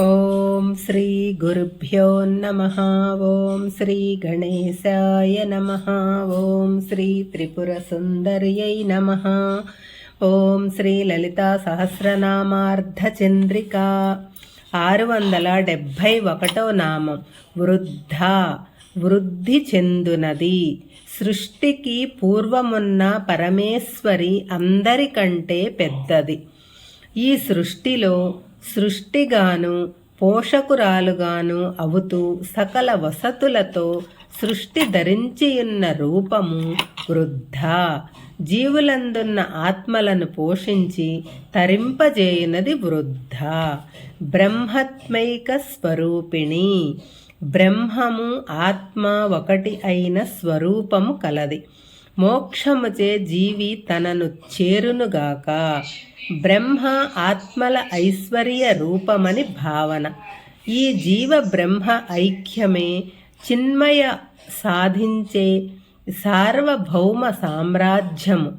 ఓం శ్రీ గురుభ్యో నమ. ఓం శ్రీ గణేశాయ నమ. ఓం శ్రీ త్రిపుర సుందర్యై నమ. ఓం శ్రీ లలితా సహస్రనామార్ధచంద్రిక. ఆరు వందల డెబ్భై ఒకటో నామం. వృద్ధ వృద్ధి చెందునది. సృష్టికి పూర్వమున్న పరమేశ్వరి అందరికంటే పెద్దది. ఈ సృష్టిలో సృష్టిగాను పోషకురాలుగాను అవుతూ సకల వసతులతో సృష్టి ధరించియున్న రూపము వృద్ధ. జీవులందున్న ఆత్మలను పోషించి తరింపజేయునది వృద్ధ. బ్రహ్మత్మైక స్వరూపిణి. బ్రహ్మము ఆత్మ ఒకటి అయిన స్వరూపము కలది. మోక్షముచే జీవి తనను చేరునుగాక. బ్రహ్మ ఆత్మల ఐశ్వర్య రూపమని భావన. ఈ జీవ బ్రహ్మ ఐక్యమే చిన్మయ సాధించే సార్వభౌమ సామ్రాజ్యము.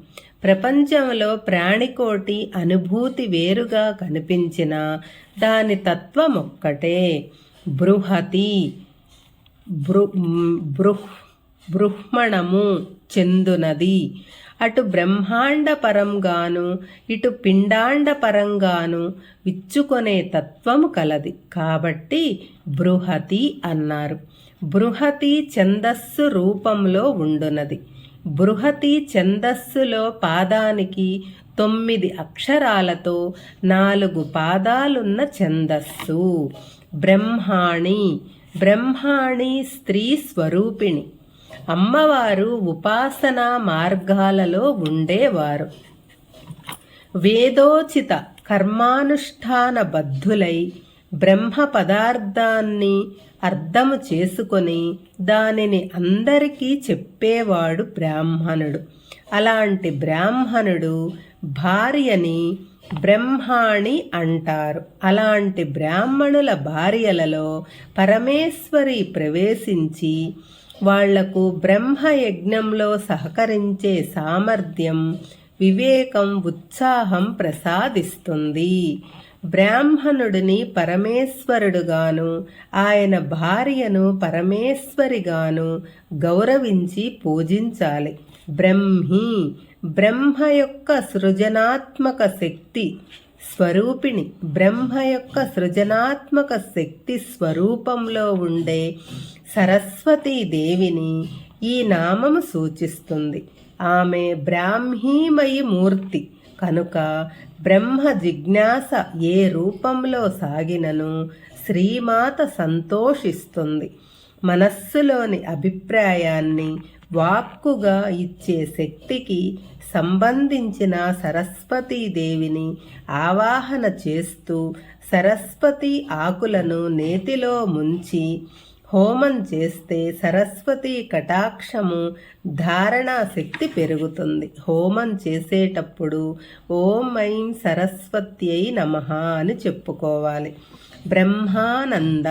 ప్రపంచంలో ప్రాణికోటి అనుభూతి వేరుగా కనిపించిన దాని తత్వం ఒక్కటే బృహతి బృ బృహ్ బృహ్మణము. చెందునది. అటు బ్రహ్మాండపరంగాను ఇటు పిండాండపరంగాను విచ్చుకొనే తత్వము కలది. కాబట్టి బృహతి అన్నారు. బృహతి ఛందస్సు రూపంలో ఉండునది. బృహతి ఛందస్సులో పాదానికి తొమ్మిది అక్షరాలతో నాలుగు పాదాలున్న ఛందస్సు. బ్రహ్మాణి. బ్రహ్మాణి స్త్రీ స్వరూపిణి. అమ్మవారు ఉపాసన మార్గాలలో ఉండేవారు. వేదోచిత కర్మానుష్ఠాన బద్ధులై బ్రహ్మ పదార్థాన్ని అర్థము చేసుకొని దానిని అందరికీ చెప్పేవాడు బ్రాహ్మణుడు. అలాంటి బ్రాహ్మణుడు భార్యని బ్రహ్మాణి అంటారు. అలాంటి బ్రాహ్మణుల భార్యలలో పరమేశ్వరి ప్రవేశించి వాళ్ళకు బ్రహ్మయజ్ఞంలో సహకరించే సామర్థ్యం వివేకం ఉత్సాహం ప్రసాదిస్తుంది. బ్రాహ్మణుడిని పరమేశ్వరుడుగాను ఆయన భార్యను పరమేశ్వరిగాను గౌరవించి పూజించాలి. బ్రహ్మి బ్రహ్మ యొక్క సృజనాత్మక శక్తి స్వరూపిణి. బ్రహ్మ యొక్క సృజనాత్మక శక్తి స్వరూపంలో ఉండే సరస్వతీదేవిని ఈ నామము సూచిస్తుంది. ఆమె బ్రాహ్మీమయి మూర్తి. కనుక బ్రహ్మ జిజ్ఞాస ఏ రూపంలో సాగినను శ్రీమాత సంతోషిస్తుంది. మనస్సులోని అభిప్రాయాన్ని వాక్కుగా ఇచ్చే శక్తికి సంబంధించిన సరస్వతీదేవిని ఆవాహన చేస్తూ సరస్వతి ఆకులను నేతిలో ముంచి హోమం చేస్తే సరస్వతి కటాక్షము ధారణా శక్తి పెరుగుతుంది. హోమం చేసేటప్పుడు ఓం ఐం సరస్వత్యై నమ అని చెప్పుకోవాలి. బ్రహ్మానంద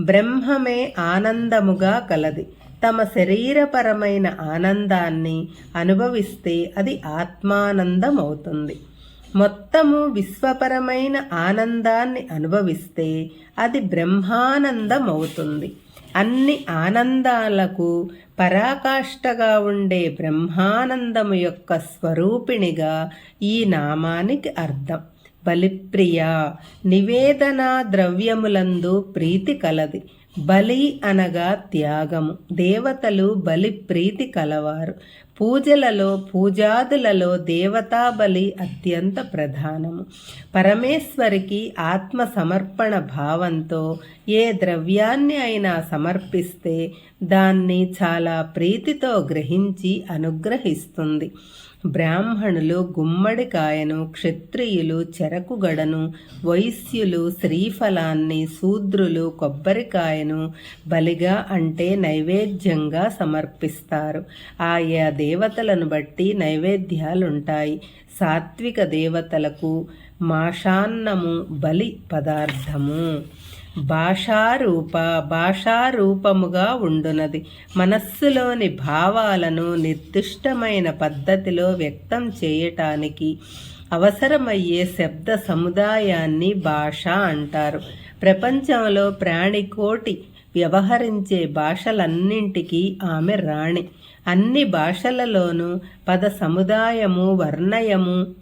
బ్రహ్మమే ఆనందముగా కలది. తమ శరీరపరమైన ఆనందాన్ని అనుభవిస్తే అది ఆత్మానందం అవుతుంది మొత్తము విశ్వపరమైన ఆనందాన్ని అనుభవిస్తే అది బ్రహ్మానందం అవుతుంది అన్ని ఆనందాలకు పరాకాష్ఠగా ఉండే బ్రహ్మానందము యొక్క స్వరూపిణిగా ఈ నామానికి అర్థం. బలిప్రియ నివేదన ద్రవ్యములందు ప్రీతి కలది. బలి అనగా త్యాగము. దేవతలు బలి ప్రీతి కలవారు. పూజలలో పూజాదులలో దేవతా బలి అత్యంత ప్రధానము. పరమేశ్వరికి ఆత్మ సమర్పణ భావంతో ఏ ద్రవ్యాన్ని అయినా సమర్పిస్తే దాన్ని చాలా ప్రీతితో గ్రహించి అనుగ్రహిస్తుంది. బ్రాహ్మణులు గుమ్మడికాయను క్షత్రియులు చెరకుగడను వైశ్యులు శ్రీఫలాన్ని శూద్రులు కొబ్బరికాయను బలిగా అంటే నైవేద్యంగా సమర్పిస్తారు. ఆయా దేవతలను బట్టి నైవేద్యాలుంటాయి. సాత్విక దేవతలకు మాషాన్నము బలి పదార్థము. భాషారూప భాషారూపముగా ఉండునది. మనస్సులోని భావాలను నిర్దిష్టమైన పద్ధతిలో వ్యక్తం చేయటానికి అవసరమయ్యే శబ్ద సముదాయాన్ని భాష అంటారు. ప్రపంచంలో ప్రాణికోటి వ్యవహరించే భాషలన్నింటికీ ఆమె రాణి. అన్ని భాషలలోనూ పద సముదాయము వర్ణయము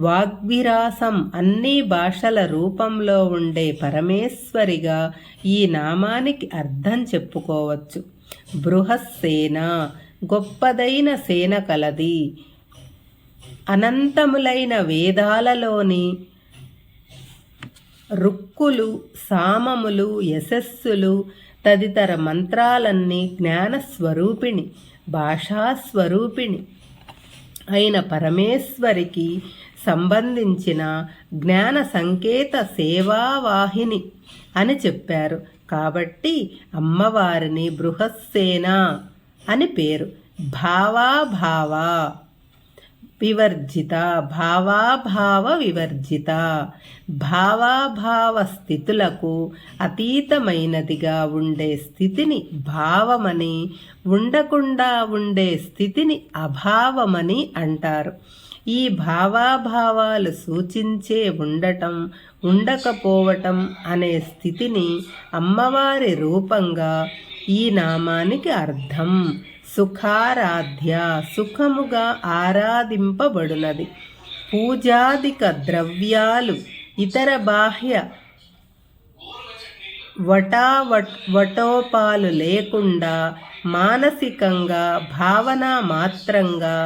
వాగ్విరాసం అన్ని భాషల రూపంలో ఉండే పరమేశ్వరిగా ఈ నామానికి అర్థం చెప్పుకోవచ్చు. బృహస్సేన గొప్పదైన సేన కలది. అనంతములైన వేదాలలోని రుక్కులు సామములు యశస్సులు తదితర మంత్రాలన్నీ జ్ఞానస్వరూపిణి భాషాస్వరూపిణి. అయిన పరమేశ్వరికి సంబంధించిన జ్ఞాన సంకేత సేవావాహిని అని చెప్పారు. కాబట్టి అమ్మవారిని బృహస్సేన అని పేరు. భావాభావ వివర్జిత భావాభావ వివర్జిత భావాభావ స్థితులకు అతీతమైనదిగా ఉండే స్థితిని భావమని ఉండకుండా ఉండే స్థితిని అభావమని అంటారు. ఈ భావాభావాలు సూచించే ఉండటం ఉండకపోవటం అనే స్థితిని అమ్మవారి రూపంగా ఈ నామానికి అర్థం. సుఖారాధ్య సుఖముగా ఆరాధింపబడునది. పూజాదిక ద్రవ్యాలు ఇతర బాహ్య వటావట్ వటోపాలు లేకుండా మానసికంగా భావన మాత్రంగా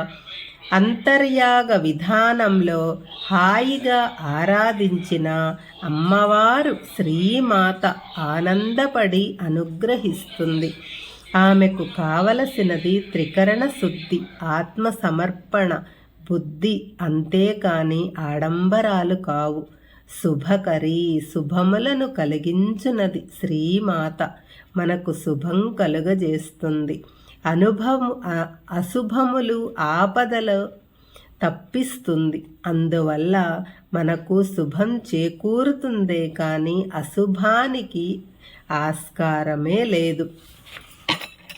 అంతర్యాగ విధానంలో హాయిగా ఆరాధించిన అమ్మవారు శ్రీమాత ఆనందపడి అనుగ్రహిస్తుంది. ఆమెకు కావలసినది త్రికరణ శుద్ధి ఆత్మ సమర్పణ బుద్ధి అంతేకాని ఆడంబరాలు కావు. శుభకరి శుభములను కలిగించునది శ్రీమాత. మనకు శుభం కలుగజేస్తుంది. అనుభవం అశుభములు ఆపదలు తప్పిస్తుంది. అందువల్ల మనకు శుభం చేకూరుతుందే కానీ అశుభానికి ఆస్కారమే లేదు.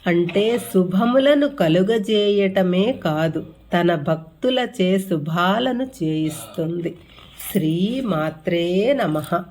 అంటే శుభములను కలుగజేయటమే కాదు తన భక్తులచే శుభాలను చేయిస్తుంది. శ్రీ మాత్రే నమః.